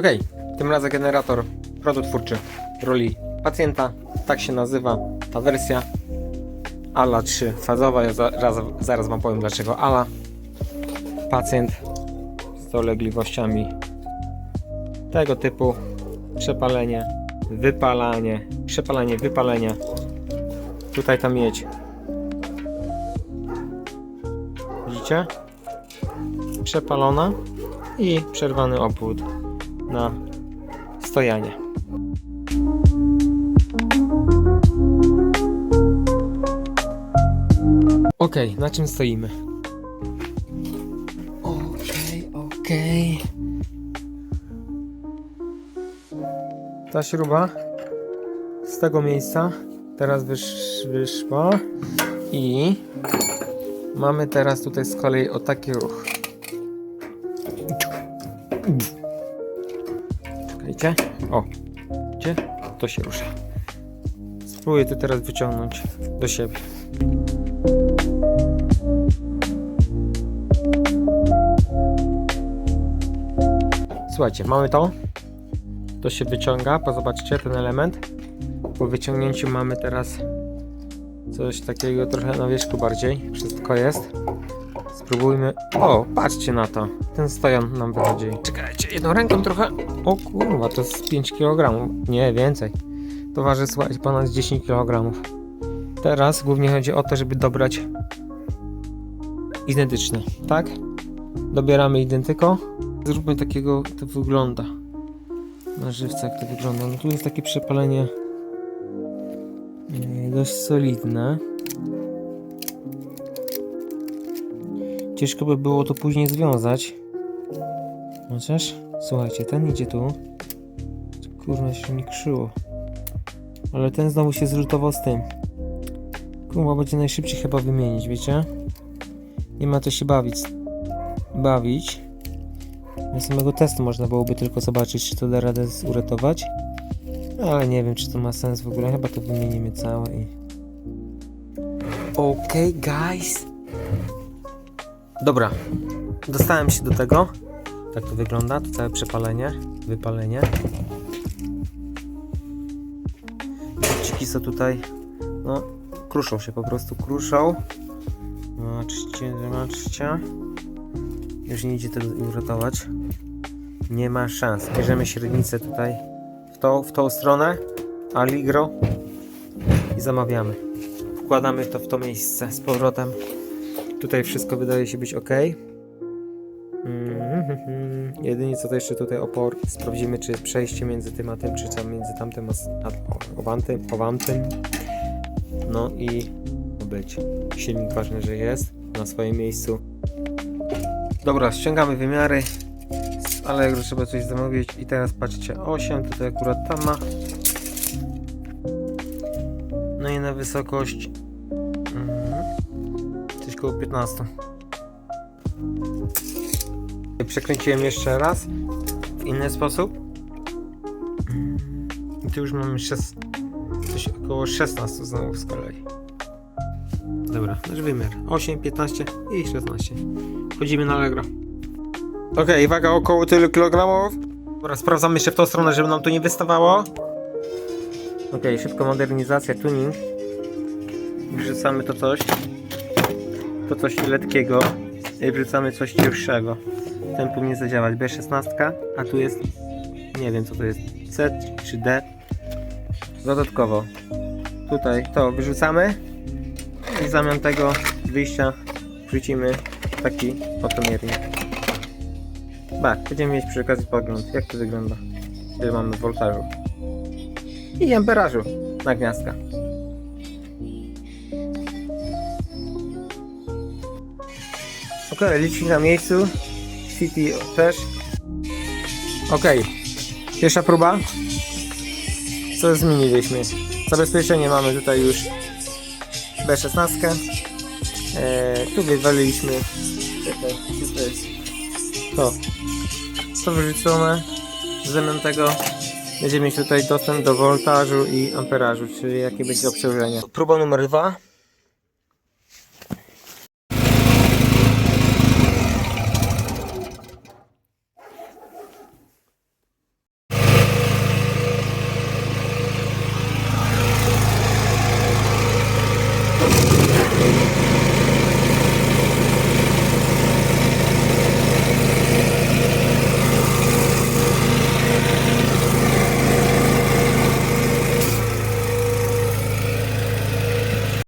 Okej, tym razem generator prototwórczy roli pacjenta, tak się nazywa ta wersja. ALA 3 fazowa, ja za, raz, zaraz wam powiem dlaczego ALA. Pacjent z dolegliwościami tego typu przepalenie, wypalanie, przepalanie, wypalenie. Tutaj ta miedź. Widzicie? Przepalona i przerwany obwód na stojanie. Ok, na czym stoimy? Okej, okej. Ta śruba z tego miejsca teraz wysz, wyszła i mamy teraz tutaj z kolei o taki ruch. Czekajcie. O, gdzie? To się rusza. Spróbuję to teraz wyciągnąć do siebie. Słuchajcie, mamy to. To się wyciąga, pozobaczcie ten element. Po wyciągnięciu mamy teraz coś takiego trochę na wierzchu bardziej. Wszystko jest. Spróbujmy. O, patrzcie na to. Ten stojan nam wychodzi. Czekajcie, jedną ręką trochę. O kurwa, to jest 5 kg. Nie, więcej. To waży, słuchajcie, ponad 10 kg. Teraz głównie chodzi o to, żeby dobrać identyczne, tak? Dobieramy identyko. Zróbmy takiego, to wygląda. Na żywca jak to wygląda. No tu jest takie przepalenie yy, dość solidne. Ciężko by było to później związać. Chociaż, słuchajcie, ten idzie tu. Kurwa, się mi krzyło. Ale ten znowu się zlutował z tym. Kurwa, będzie najszybciej chyba wymienić, wiecie? Nie ma co się bawić. Bawić. Na samego testu można byłoby tylko zobaczyć, czy to da radę z- uratować. Ale nie wiem, czy to ma sens w ogóle. Chyba to wymienimy całe i... Okej, guys. Dobra. Dostałem się do tego. Tak to wygląda. To całe przepalenie, wypalenie. Ciki są tutaj, no, kruszą się po prostu, kruszą. Zobaczcie, zobaczcie. Już nie idzie tego uratować. Nie ma szans. Bierzemy średnicę tutaj w tą, w tą stronę, Allegro i zamawiamy. Wkładamy to w to miejsce z powrotem. Tutaj wszystko wydaje się być ok. Mhm. Jedynie co to jeszcze tutaj opor. Sprawdzimy, czy przejście między tym a tym, czy tam między tamtym a, a owantym, owantym. No i być. Silnik ważny, że jest na swoim miejscu. Dobra, ściągamy wymiary. Z Allegro trzeba coś zamówić. I teraz patrzcie, 8 tutaj akurat tam ma. No i na wysokość mm, koło 15. Przekręciłem jeszcze raz w inny sposób. I tu już mamy szes- coś około 16 znowu z kolei. Dobra, nasz wymiar 8, 15 i 16. Wchodzimy na Allegro. Okej, waga około tylu kilogramów. Dobra, sprawdzamy jeszcze w tą stronę, żeby nam to nie wystawało. Okej, szybko modernizacja, tuning. Wrzucamy to coś. To coś lekkiego. I wrzucamy coś cięższego. Ten powinien zadziałać. B16, a tu jest. Nie wiem co to jest. C czy D. Dodatkowo. Tutaj to wyrzucamy. I w zamian tego wyjścia wrzucimy taki oto miernik. Tak, będziemy mieć przy okazji pogląd, jak to wygląda. Ile mamy voltażu. I amperażu na gniazdka. Licznik na miejscu. City też. Ok, pierwsza próba. Co zmieniliśmy? Zabezpieczenie mamy tutaj już B16. E, tu wywaliliśmy. Czekaj, gdzie to jest? To. Wyrzucone. W zamian tego będziemy mieć tutaj dostęp do voltażu i amperażu, czyli jakie będzie obciążenie. Próba numer dwa.